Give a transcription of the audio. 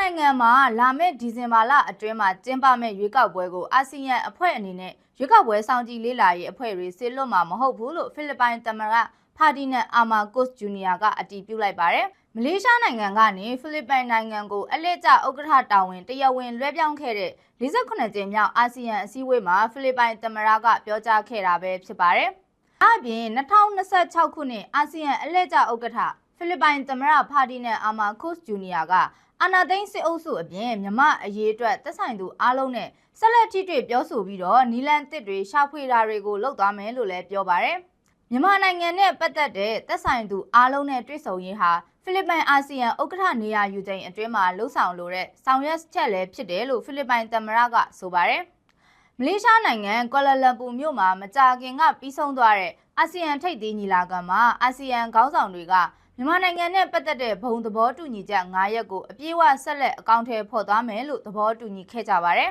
နိုင်ငံမှာလာမယ့်ဒီဇင်ဘာလအတွင်းမှာကျင်းပမယ့်ရွေးကောက်ပွဲကိုအာဆီယံအဖွဲ့အနေနဲ့ရွေးကောက်ပွဲစောင့်ကြည့်လေ့လာရေးအဖွဲ့တွေဆေလွတ်မှာမဟုတ်ဘူးလို့ဖိလစ်ပိုင်သမ္မတဖာဒီနက်အာမာကိုစ်ဂျူနီယာကအတည်ပြုလိုက်ပါတယ်။မလေးရှားနိုင်ငံကနေဖိလစ်ပိုင်နိုင်ငံကိုအလဲကျဥက္ကဋ္ဌတာဝန်တရားဝင်လွှဲပြောင်းခဲ့တဲ့48ကြိမ်မြောက်အာဆီယံအစည်းအဝေးမှာဖိလစ်ပိုင်သမ္မတကပြောကြားခဲ့တာပဲဖြစ်ပါတယ်။အပြင်2026ခုနှစ်အာဆီယံအလဲကျဥက္ကဋ္ဌ ဖိလစ်ပိုင်သမ္မတဖာဒီနက်အာမာကိုစ်ဂျူနီယာကအာနာသိန်းစစ်အုပ်စုအပြင်မြမအရေးအတွက်သက်ဆိုင်သူအားလုံးနဲ့ဆက်လက်ထိတွေ့ပြောဆိုပြီးတော့နီလန်တစ်တွေရှာဖွေတာတွေကိုလုပ်သွားမယ်လို့လည်းပြောပါရယ်မြန်မာနိုင်ငံနဲ့ပတ်သက်တဲ့သက်ဆိုင်သူအားလုံးနဲ့တွေ့ဆုံရေးဟာဖိလစ်ပိုင်အာဆီယံဥက္ကဋ္ဌနေရာယူချိန်အတွင်းမှာလှုပ်ဆောင်လိုတဲ့ဆောင်ရွက်ချက်လည်းဖြစ်တယ်လို့ဖိလစ်ပိုင်သမ္မတကဆိုပါရယ်မလေးရှားနိုင်ငံကွာလာလမ်ပူမြို့မှာမကြာခင်ကပြီးဆုံးသွားတဲ့အာဆီယံထိပ်သီးညီလာခံမှာအာဆီယံခေါင်းဆောင်တွေက မြန်မာနိုင်ငံနဲ့ပတ်သက်တဲ့ဘုံသဘောတူညီချက်9ရပ်ကိုအပြည့်အဝဆက်လက်အကောင့်ထဲပေါ်သွားမယ်လို့သဘောတူညီခဲ့ကြပါတယ်